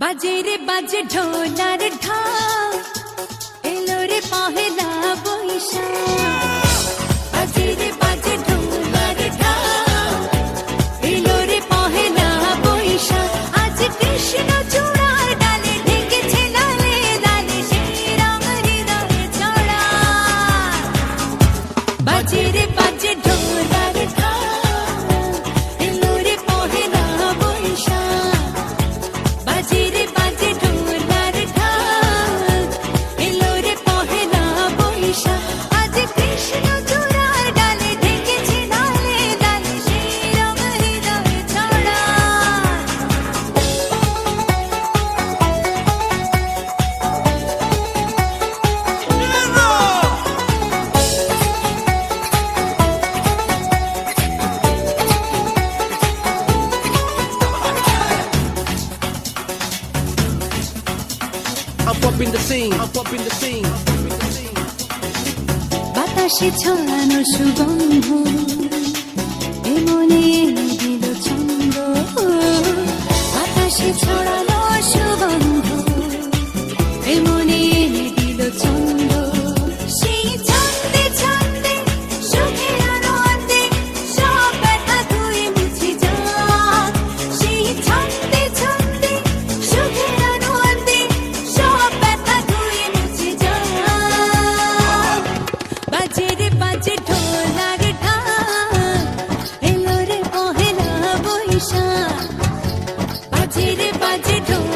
বাজে রে বাজে ঢোলার ঢা এলো রে পহেলা বৈশাখ। বাজে রে I'm popping the scene. I'm popping the scene. বাতাসে ছড়ানো সুগন্ধ এমনি দিল ছন্দ বাতাসে ছড়ানো বাজে রে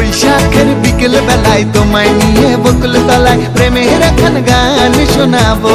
বৈশাখের বিকেল বেলায় তোমায় নিয়ে বকুল তলায় প্রেমের এখন গান শোনাবো।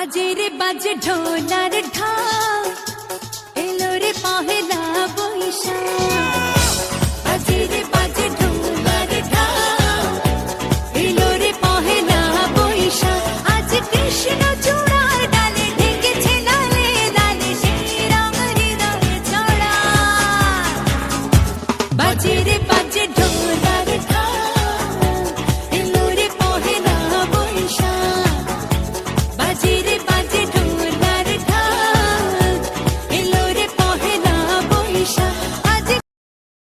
বাজে রে বাজে ঢোলার ঢাক এলো রে পহেলা বৈশাখ। বাজে রে বাজে ঢোলার ঢাক এলো রে পহেলা বৈশাখ। আজ কৃষ্ণ চূড়ার ডালে ঢেকেছে লালে লালে সেই রং হৃদয়ে